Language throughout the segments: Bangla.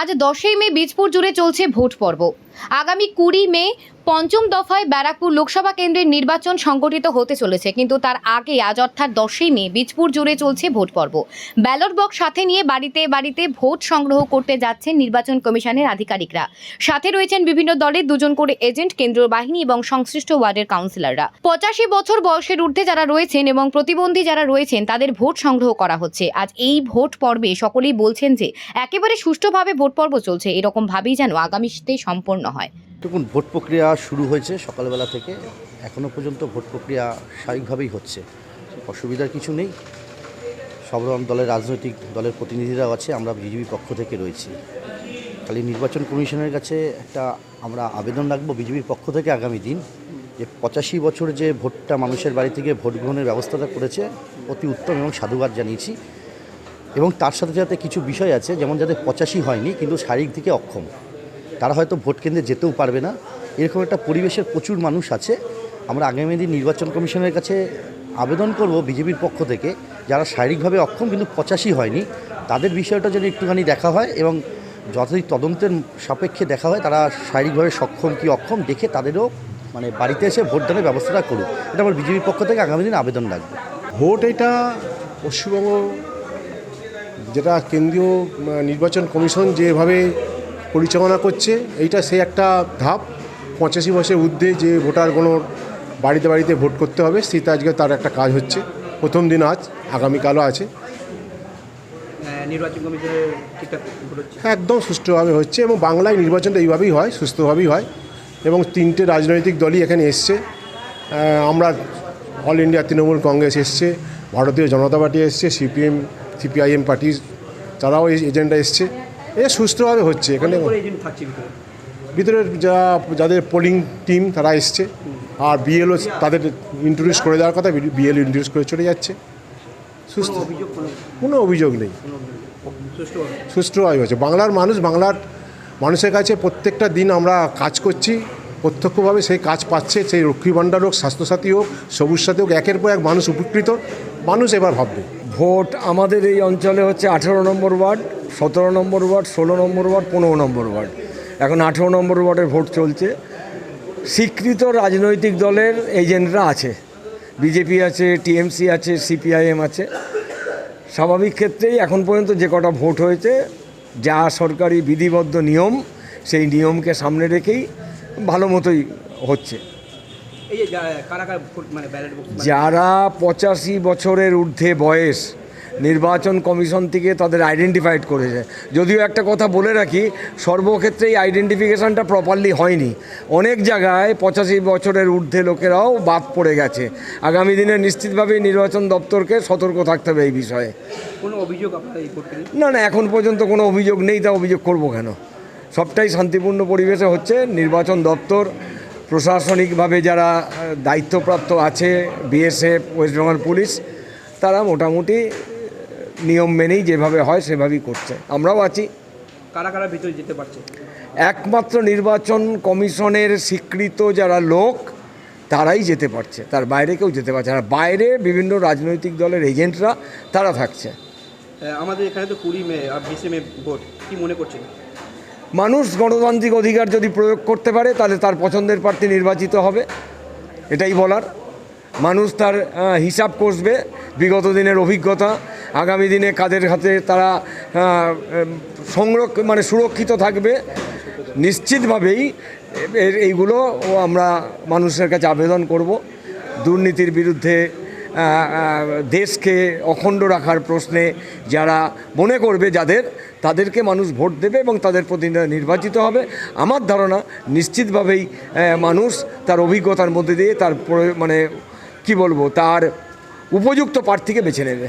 আজ দশই মে বীজপুর জুড়ে চলছে ভোট পর্ব। আগামী কুড়ি মে পঞ্চম দফায় ব্যারাকপুর লোকসভা কেন্দ্রের নির্বাচন সংগঠিত হতে চলেছে, কিন্তু তার আগে আজ অর্থাৎ দশই মে বীজপুর জুড়ে চলছে ভোট পর্ব। ব্যালট বক্স সাথে নিয়ে বাড়িতে বাড়িতে ভোট সংগ্রহ করতে যাচ্ছেন নির্বাচন কমিশনের আধিকারিকরা। সাথে রয়েছেন বিভিন্ন দলের দুজন করে এজেন্ট, কেন্দ্রীয় বাহিনী এবং সংশ্লিষ্ট ওয়ার্ডের কাউন্সিলররা। পঁচাশি বছর বয়সের ঊর্ধ্বে যারা রয়েছেন এবং প্রতিবন্ধী যারা রয়েছেন, তাদের ভোট সংগ্রহ করা হচ্ছে। আজ এই ভোট পর্বে সকলেই বলছেন যে, একেবারে সুষ্ঠুভাবে ভোট পর্ব চলছে, এরকম ভাবেই যেন আগামীতে সম্পন্ন হয়। দেখুন, ভোট প্রক্রিয়া শুরু হয়েছে সকালবেলা থেকে। এখনও পর্যন্ত ভোট প্রক্রিয়া স্বাভাবিকভাবেই হচ্ছে। অসুবিধার কিছু নেই। সব রকম দলের রাজনৈতিক দলের প্রতিনিধিরাও আছে। আমরা বিজেপি পক্ষ থেকে রয়েছি। খালি নির্বাচন কমিশনের কাছে একটা আমরা আবেদন রাখব বিজেপির পক্ষ থেকে আগামী দিন যে পঁচাশি বছর যে ভোটটা মানুষের বাড়ি থেকে ভোট গ্রহণের ব্যবস্থাটা করেছে, অতি উত্তম এবং সাধুবাদ জানিয়েছি। এবং তার সাথে সাথে কিছু বিষয় আছে, যেমন যাদের পঁচাশি হয়নি, কিন্তু শারীরিক দিকে অক্ষম। তারা হয়তো ভোট কেন্দ্রে যেতেও পারবে না। এরকম একটা পরিবেশের প্রচুর মানুষ আছে। আমরা আগামী দিন নির্বাচন কমিশনের কাছে আবেদন করব বিজেপির পক্ষ থেকে। যারা শারীরিকভাবে অক্ষম কিন্তু পঁচাশি হয়নি, তাদের বিষয়টা যেন একটুখানি দেখা হয় এবং যতই তদন্তের সাপেক্ষে দেখা হয়, তারা শারীরিকভাবে সক্ষম কি অক্ষম দেখে তাদেরও মানে বাড়িতে এসে ভোটদানের ব্যবস্থাটা করুক। এটা আমার বিজেপির পক্ষ থেকে আগামী দিন আবেদন রাখব। ভোট এটা পশ্চিমবঙ্গ, যেটা কেন্দ্রীয় নির্বাচন কমিশন যেভাবে পরিচালনা করছে এইটা সেই একটা ধাপ। পঁচাশি বছরের ঊর্ধ্বে যে ভোটারগুলোর বাড়িতে বাড়িতে ভোট করতে হবে সেটা আজকে তার একটা কাজ হচ্ছে। প্রথম দিন আজ আগামীকালও আছে। নির্বাচন হচ্ছে? একদম সুষ্ঠুভাবে হচ্ছে এবং বাংলায় নির্বাচনটা এইভাবেই হয় সুস্থভাবেই হয়। এবং তিনটে রাজনৈতিক দলই এখানে এসছে। আমরা অল ইন্ডিয়া তৃণমূল কংগ্রেস এসছে ভারতীয় জনতা পার্টি এসছে সিপিএম সিপিআইএম পার্টি তারাও এই এজেন্ডা এসছে। এ সুস্থভাবে হচ্ছে এখানে ভিতরে? ভিতরের যা যাদের পোলিং টিম তারা এসছে আর বিএলও তাদের ইন্ট্রোডিউস করে দেওয়ার কথা বিএল ইন্ট্রোডিউস করে চলে যাচ্ছে। সুস্থ। কোনো অভিযোগ কোনো? কোনো অভিযোগ নেই। সুষ্ঠুভাবে হচ্ছে। বাংলার মানুষ বাংলার মানুষের কাছে প্রত্যেকটা দিন আমরা কাজ করছি প্রত্যক্ষভাবে সেই কাজ পাচ্ছে সেই লক্ষ্মী ভাণ্ডার হোক স্বাস্থ্যসাথী হোক সবুজ সাথী হোক একের পর এক মানুষ উপকৃত। মানুষ এবার ভাববে। ভোট আমাদের এই অঞ্চলে হচ্ছে আঠেরো নম্বর ওয়ার্ড। সতেরো নম্বর ওয়ার্ড ষোলো নম্বর ওয়ার্ড পনেরো নম্বর ওয়ার্ড। এখন আঠেরো নম্বর ওয়ার্ডের ভোট চলছে। স্বীকৃত রাজনৈতিক দলের এজেন্টরা আছে। বিজেপি আছে টিএমসি আছে সিপিআইএম আছে। স্বাভাবিক ক্ষেত্রেই এখন পর্যন্ত যে কটা ভোট হয়েছে যা সরকারি বিধিবদ্ধ নিয়ম সেই নিয়মকে সামনে রেখেই ভালো মতোই হচ্ছে। মানে যারা পঁচাশি বছরের ঊর্ধ্বে বয়স নির্বাচন কমিশন থেকে তাদের আইডেন্টিফাইড করেছে। যদিও একটা কথা বলে রাখি সর্বক্ষেত্রে এই আইডেন্টিফিকেশানটা প্রপারলি হয়নি। অনেক জায়গায় পঁচাশি বছরের ঊর্ধ্বে লোকেরাও বাদ পড়ে গেছে। আগামী দিনে নিশ্চিতভাবেই নির্বাচন দপ্তরকে সতর্ক থাকতে হবে এই বিষয়ে। কোনো অভিযোগ না না এখন পর্যন্ত কোনো অভিযোগ নেই তা অভিযোগ করব কেন? সবটাই শান্তিপূর্ণ পরিবেশে হচ্ছে। নির্বাচন দপ্তর প্রশাসনিকভাবে যারা দায়িত্বপ্রাপ্ত আছে বিএসএফ ওয়েস্ট বেঙ্গল পুলিশ তারা মোটামুটি নিয়ম মেনেই যেভাবে হয় সেভাবেই করছে। আমরাও আছি। কারা কারা ভিতরে যেতে পারছে? একমাত্র নির্বাচন কমিশনের স্বীকৃত যারা লোক তারাই যেতে পারছে। তার বাইরে কেউ যেতে পারছে আর বাইরে বিভিন্ন রাজনৈতিক দলের এজেন্টরা তারা থাকছে। আমাদের এখানে তো কুড়ি মে আর বিশে মে ভোট। কি মনে করছেন? মানুষ গণতান্ত্রিক অধিকার যদি প্রয়োগ করতে পারে তাহলে তার পছন্দের প্রার্থী নির্বাচিত হবে। এটাই বলার। মানুষ তার হিসাব কষবে বিগত দিনের অভিজ্ঞতা। আগামী দিনে কাদের হাতে তারা সংরক্ষ মানে সুরক্ষিত থাকবে, নিশ্চিতভাবেই এইগুলো আমরা মানুষের কাছে আবেদন করব। দুর্নীতির বিরুদ্ধে দেশকে অখণ্ড রাখার প্রশ্নে যারা মনে করবে যাদের, তাদেরকে মানুষ ভোট দেবে এবং তাদের প্রতিনিধি নির্বাচিত হবে। আমার ধারণা, নিশ্চিতভাবেই মানুষ তার অভিজ্ঞতার মধ্যে দিয়ে তার মানে কি বলব তার উপযুক্ত প্রার্থীকে বেছে নেবে।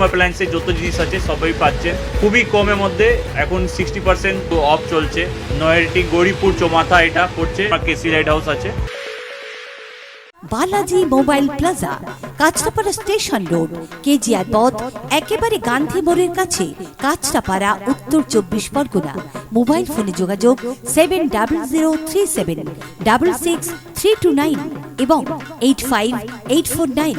home অ্যাপ্লায়েন্সের যত জিনিস আছে, সবই পাচ্ছেন খুবই কমের মধ্যে এখন সিক্সটি পার্সেন্ট অফ চলছে। নয়ারটি গৌরীপুর চৌমাথা এটা পড়ছে কেসি লাইট হাউস আছে। Balaji mobile plaza, Kanchrapara station road, KGR পথ, একেবারে গান্ধী মোড়ের কাছে, কাঁচরাপাড়া, উত্তর চব্বিশ পরগনা। মোবাইল ফোনে যোগাযোগ seven double zero three seven double six three two nine এবং eight five eight four nine